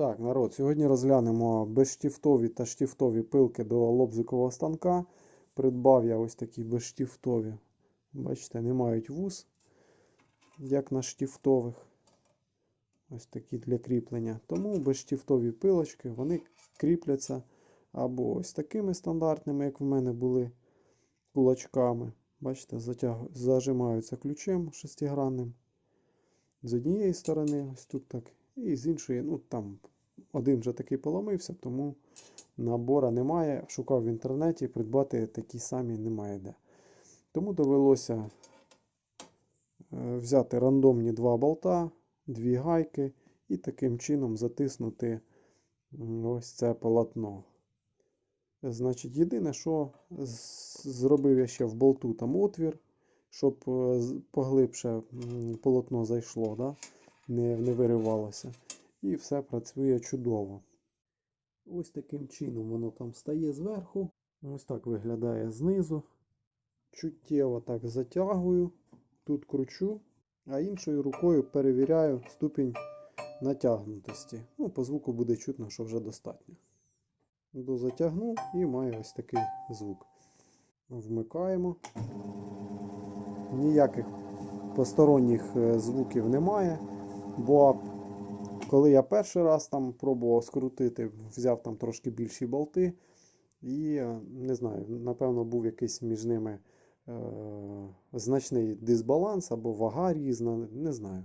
Так, народ, сьогодні розглянемо безштифтові та штифтові пилки до лобзикового станка. Придбав я ось такі безштифтові. Бачите, не мають вуз, як на штифтових. Ось такі для кріплення. Тому безштифтові пилочки, вони кріпляться або ось такими стандартними, як в мене були, кулачками. Бачите, затяг... зажимаються ключем шестигранним. З однієї сторони, ось тут так, і з іншої, ну там один вже такий поломився, тому набора немає. Шукав в інтернеті, придбати такі самі немає де. Тому довелося е, взяти рандомні два болта, дві гайки і таким чином затиснути ось це полотно. Значить, єдине, що зробив я ще в болту там отвір, щоб е, поглибше полотно зайшло, да? не, не виривалося. І все працює чудово. Ось таким чином воно там стає зверху. Ось так виглядає знизу. Чуттєво так затягую, тут кручу, а іншою рукою перевіряю ступінь натягнутості. Ну, по звуку буде чутно, що вже достатньо. Дозатягнув і має ось такий звук. Вмикаємо. Ніяких посторонніх е, звуків немає. Бо коли я перший раз там пробував скрутити, взяв там трошки більші болти. І е, не знаю, напевно, був якийсь між ними е, значний дисбаланс або вага різна, не знаю.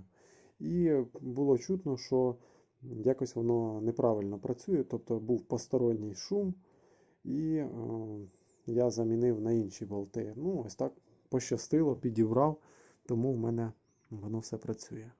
І було чутно, що якось воно неправильно працює, тобто був посторонній шум, і е, я замінив на інші болти. Ну, ось так пощастило, підібрав, тому в мене воно все працює.